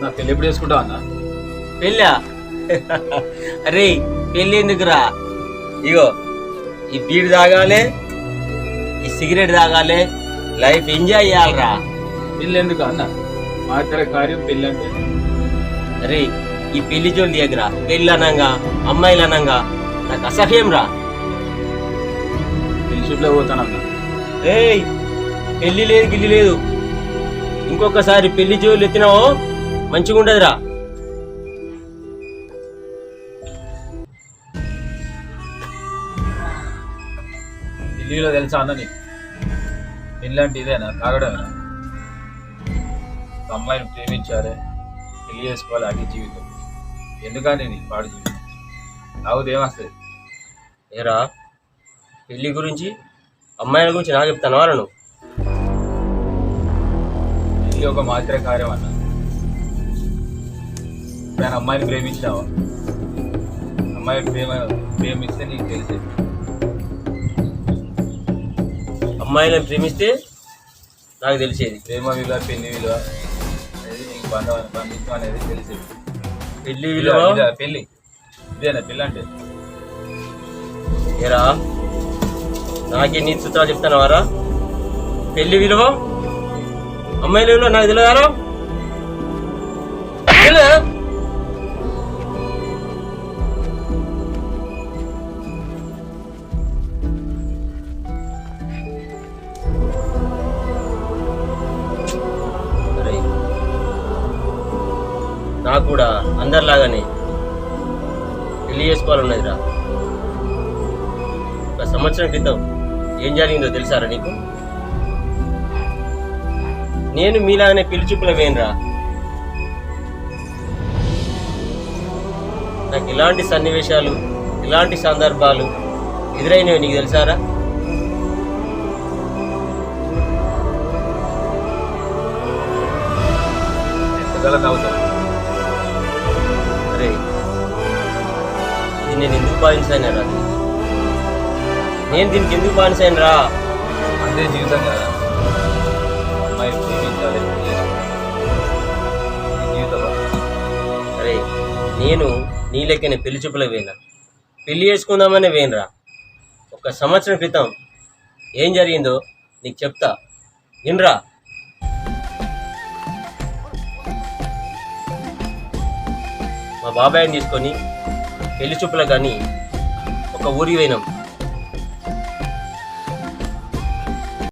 నా పెళ్ళి ఎప్పుడు చేసుకుంటావు అన్న? పెళ్ళా? అరే పెళ్ళి ఎందుకురా? ఇగో ఈ బీడి తాగాలి ఈ సిగరెట్ తాగాలి లైఫ్ ఎంజాయ్ చేయాలరా. పెళ్ళి ఎందుకు అన్న? మా ఇద్దరి కార్యం పెళ్ళి అంటే అరే ఈ పెళ్ళి జోలి దగ్గర పెళ్ళి అనంగా అమ్మాయిలు అనంగా నాకు అసహ్యం రా పెళ్ళి చూపులో పోతానన్న ఏయ్ పెళ్ళి లేదు గిల్లి లేదు. ఇంకొకసారి పెళ్ళి జోలు ఎత్తినావో మంచిగా ఉండదురా. ఢిల్లీలో తెలుసా అన్న నీకు అంటే ఇదేనా? తాగడమేనా? అమ్మాయిని ప్రేమించారే. పెళ్ళి చేసుకోవాలి అది జీవితం. ఎందుకని నీ పాడు జీవితం. తాగుతే ఏమొస్తుంది? ఏరా పెళ్ళి గురించి అమ్మాయిల గురించి నాకు చెప్తాను వాళ్ళను పెళ్ళి ఒక మాత్రే కార్యం అన్న. నేను అమ్మాయిని ప్రేమించినావా అమ్మాయి ప్రేమ ప్రేమిస్తే నీకు తెలిసేది అమ్మాయిలను ప్రేమిస్తే నాకు తెలిసేది. ప్రేమ విలువ పెళ్ళి విలువ అనేది నీకు బంధం బంధించడం అనేది తెలిసేది. పెళ్ళి విలువ, పెళ్ళి. ఇదేనా పెళ్ళి అంటే? ఏరా? నాకే నీ సూత్రాలు చెప్తాను వారా పెళ్ళి విలువ? అమ్మాయిల విలువ నాకు తెలియదారా తెలియదా? నాకు కూడా అందరిలాగానే పెళ్ళి చేసుకోవాలన్నదిరా ఒక సంవత్సరం క్రితం ఏం జరిగిందో తెలుసారా నీకు? నేను మీలాగానే పెళ్ళి చూపుల వేయనురా నాకు ఇలాంటి సన్నివేశాలు ఇలాంటి సందర్భాలు ఎదురైనవి నీకు తెలుసారా? ఎంతకాలం తాగుతావు ఇది నేను ఎందుకు బాధించాను రా? నేను దీనికి ఎందుకు బాధించాను రా? అంతే జీవితం కదా. అమ్మాయి జీవితం అరే నేను నీ లెక్కనే పెళ్ళి చూపులకు వేయనా పెళ్ళి చేసుకుందామనే వేయనరా ఒక సంవత్సరం క్రితం ఏం జరిగిందో నీకు చెప్తా. వినరా? మా బాబాయ్ని తీసుకొని పెళ్ళి చూపులకు కానీ ఒక ఊరికి పోయినాం.